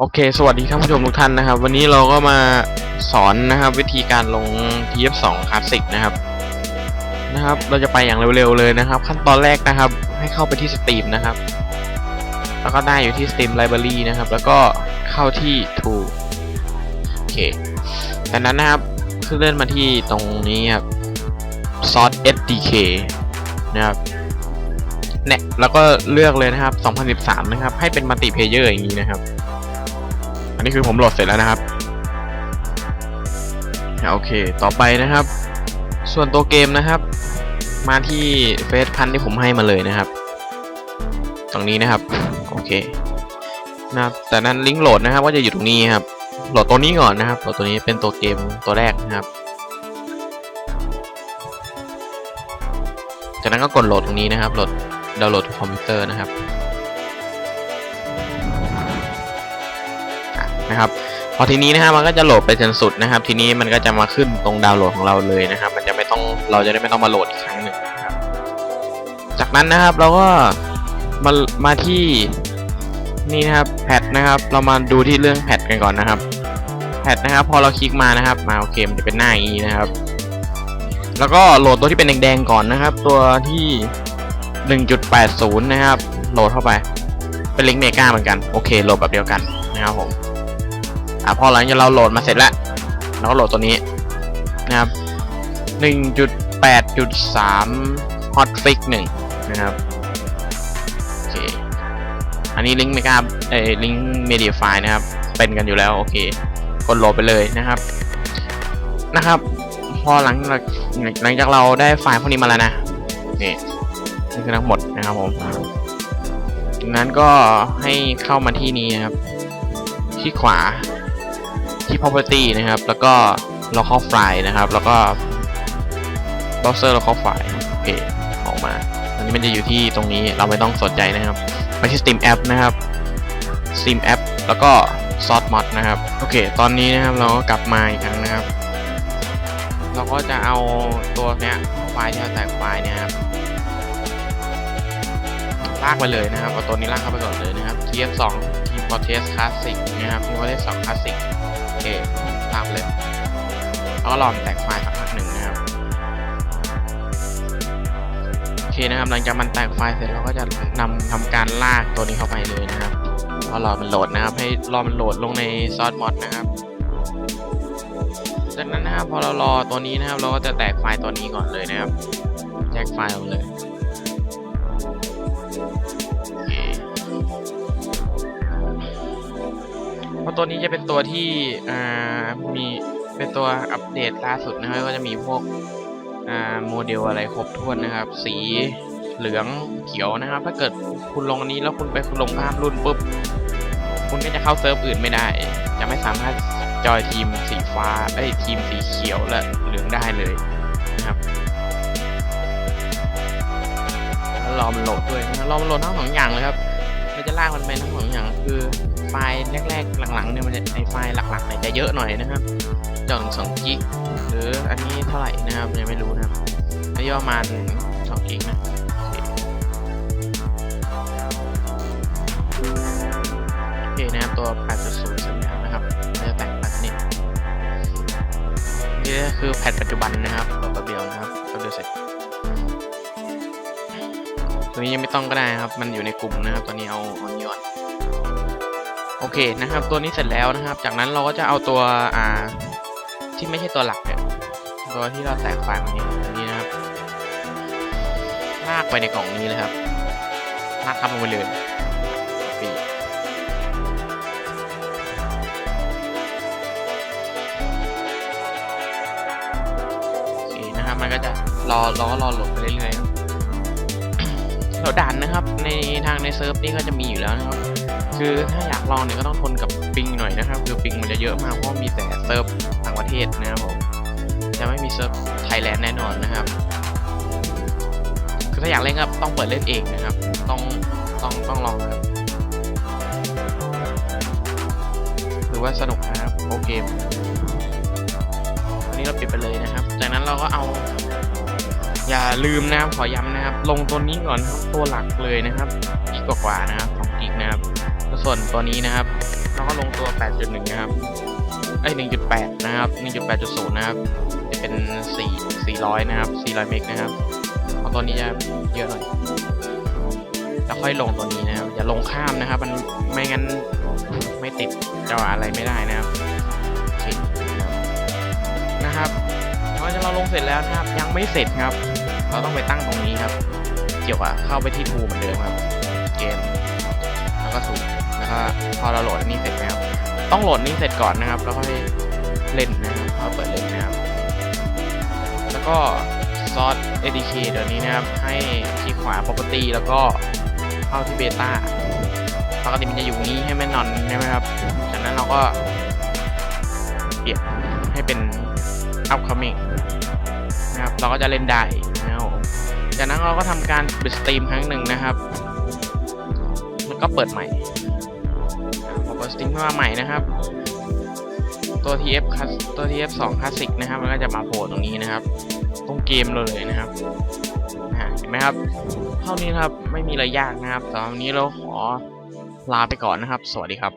โอเค สวัสดีท่านผู้ชมทุกท่านนะครับ วันนี้เราก็มาสอนนะครับ วิธีการลง TF2 Classic นะครับนะครับ เราจะไปอย่างเร็วๆเลยนะครับ ขั้นตอนแรกนะครับ ให้เข้าไปที่ Steam นะครับ แล้วก็ได้อยู่ที่ Steam Library นะครับ แล้วก็เข้าที่ t o o โอเคจากนั้นนะครับคือเลื่อนมาที่ตรงนี้ครับ Source SDK นะครับเนี่ยแล้วก็เลือกเลยนะครับ 2013 นะครับ ให้เป็นมัลติเพเยอร์อย่างนี้นะครับ อันนี้คือผมโหลดเสร็จแล้วนะครับโอเค ต่อไปนะครับ ส่วนตัวเกมนะครับ มาที่เฟซพันที่ผมให้มาเลยนะครับ ตรงนี้นะครับ โอเคนะคแต่นั้นลิงก์โหลดนะครับ ก็จะอยู่ตรงนี้ครับ โหลดตัวนี้ก่อนนะครับ โหลดตัวนี้เป็นตัวเกมตัวแรกนะครับ จากนั้นก็กดโหลดตรงนี้นะครับ โหลดดาวน์โหลดคอมพิวเตอร์นะครับ นะครับพอทีนี้นะครับมันก็จะโหลดไปจนสุดนะครับ ทีนี้มันก็จะมาขึ้นตรงดาวน์โหลดของเราเลยนะครับ มันจะไม่ต้องเราจะได้ไม่ต้องมาโหลดอีกครั้งหนึ่งนะครับ จากนั้นนะครับเราก็มามาที่นี่นะครับแพทนะครับ เรามาดูที่เรื่องแพทกันก่อนนะครับแพทนะครับ พอเราคลิกมานะครับมาโอเคมันจะเป็นหน้าอย่างนี้นะครับ แล้วก็โหลดตัวที่เป็นแดงๆก่อนนะครับ ตัวที่ 1.80 นะครับ โหลดเข้าไป เป็นลิงก์เมกาเหมือนกัน โอเค โหลดแบบเดียวกันนะครับผม อะพอหลังจากเราโหลดมาเสร็จแล้วเราก็โหลดตัวนี้นะครับ1.8.3 hotfix 1 นะครับโอเคอันนี้ลิงก์เมกาเอ้ลิงก์เมดิไฟนะครับ เป็นกันอยู่แล้ว โอเค กดโหลดไปเลยนะครับ นะครับ พอหลังหลังจากเราได้ไฟล์พวกนี้มาแล้วนะ นี่นี่คือทั้งหมดนะครับผมจากนั้นก็ให้เข้ามาที่นี้นะครับ ที่ขวา ที่ property นะครับ แล้วก็ local file นะครับ แล้วก็ browser local file โอเคออกมา อันนี้มันจะอยู่ที่ตรงนี้เราไม่ต้องสนใจนะครับไปที่ steam app นะครับ steam app แล้วก็ source mod นะครับ โอเค ตอนนี้นะครับเราก็กลับมาอีกครั้งนะครับ เราก็จะเอาตัวเนี้ยไฟล์ที่เราแตกไฟล์เนี่ยครับลากไปเลยนะครับเอาตัวนี้ลากเข้าไปก่อนเลยนะครับ TF2 Team Fortress Classic นะครับ Team Fortress 2 Classic เคลากไปเลยแล้วก็รอมันแตกไฟล์สักพักหนึ่งนะครับโอเคนะครับหลังจากมันแตกไฟล์เสร็จเราก็จะนำทำการลากตัวนี้เข้าไปเลยนะครับแล้วรอมันโหลดนะครับ ให้รอมันโหลดลงในซอสมอดนะครับ จากนั้นนะครับพอเรารอตัวนี้นะครับ เราก็จะแตกไฟล์ตัวนี้ก่อนเลยนะครับแยกไฟล์ออกมาเลย ราะตัวนี้จะเป็นตัวที่อ่ามีเป็นตัวอัปเดตล่าสุดนะครับก็จะมีพวกอ่าโมเดลอะไรครบถ้วนนะครับ สีเหลืองเขียวนะครับ ถ้าเกิดคุณลงอันนี้แล้วคุณไปลงข้ามรุ่นปุ๊บคุณก็จะเข้าเซิร์ฟอื่นไม่ได้ จะไม่สามารถจอยทีมสีฟ้าเอ้ทีมสีเขียวและเหลืองได้เลยนะครับแล้วรอมันโหลดด้วยนะรอมันโหลดทั้งสองอย่างเลยครับเราจะลากมันไปทั้งสองอย่างคือ ไฟล์แรกๆ หลังๆเนี่ยมันจะในไฟล์หลักๆเนี่ยจะเยอะหน่อยนะครับจนสองกิกหรืออันนี้เท่าไหร่นะครับยังไม่รู้นะครับอันนี้ประมาณสองกิกนะโอเคนะครับตัว 8.0สัญญานะครับจะแต่งแบบนี้นี่คือแพทปัจจุบันนะครับตัวเดียวนะครับแป๊บเดียวเสร็จตัวนี้ยังไม่ต้องก็ได้นะครับ มันอยู่ในกลุ่มนะครับตัวนี้เอาเอนี้อน โอเคนะครับ ตัวนี้เสร็จแล้วนะครับ จากนั้นเราก็จะเอาตัวอ่าที่ไม่ใช่ตัวหลักเนี่ยตัวที่เราแตกไฟล์มันนี้นี้นะครับลากไปในกล่องนี้เลยครับลากทับลงไปเลยปีนะครับมันก็จะรอรอรอหลดไปเรื่อยๆครับแล้วด่านนะครับ ในทางในเซิร์ฟนี่ก็จะมีอยู่แล้วนะครับ คือถ้าอยากลองเนี่ยก็ต้องทนกับปิงหน่อยนะครับ คือปิงมันจะเยอะมากเพราะมีแต่เซิร์ฟต่างประเทศนะครับผมจะไม่มีเซิร์ฟไทยแลนด์แน่นอนนะครับ คือถ้าอยากเล่นก็ต้องเปิดเล่นเองนะครับ ต้องต้องต้องลองครับหรือว่าสนุกนะครับโอเคอันนี้เราปิดไปเลยนะครับ จากนั้นเราก็เอา อย่าลืมนะครับขอย้ำนะครับ ลงตัวนี้ก่อนครับตัวหลักเลยนะครับกิกกว่าๆนะครับของกิกนะครับ ส่วนตัวนี้นะครับเราก็ลงตัว 8.1 นะครับไอ้1.8 นะครับ 1.8.0 นะครับ จะเป็น 4 400 นะครับ 400 เมกนะครับเพราะตัวนี้จะเยอะหน่อยแล้วค่อยลงตัวนี้นะครับ อย่าลงข้ามนะครับ มันไม่งั้นไม่ติดจะอะไรไม่ได้นะครับนะครับพอเราลงเสร็จแล้วนะครับ ยังไม่เสร็จครับ เราต้องไปตั้งตรงนี้ครับ เกี่ยวกับเข้าไปที่ทูเหมือนเดิมครับ เกม พอเราโหลดนนี้เสร็จแล้วต้องโหลดนี้เสร็จก่อนนะครับ แล้วก็เล่นนะครับพอเปิดเล่นนะครับ แล้วก็ซอส ADK เดี๋ยวนี้นะครับ ให้ที่ขวา property แล้วก็เข้าที่เบต้าปกติมันจะอยู่นี้ให้มันนอนใช่ไหมครับ จากนั้นเราก็เปลี่ยนให้เป็น upcoming นะครับ เราก็จะเล่นได้นะครับจากนั้นเราก็ทำการปิดสตรีมครั้งหนึ่งนะครับ มันก็เปิดใหม่ พอเปิดสตริงขึ้นมาใหม่นะครับ ตัว TF คัสตัว TF 2 Classic นะครับมันก็จะมาโผล่ตรงนี้นะครับ ตรงเกมเราเลยนะครับเห็นไหมครับ เท่านี้ครับไม่มีอะไรยากนะครับสำหรับวันนี้เราขอลาไปก่อนนะครับ สวัสดีครับ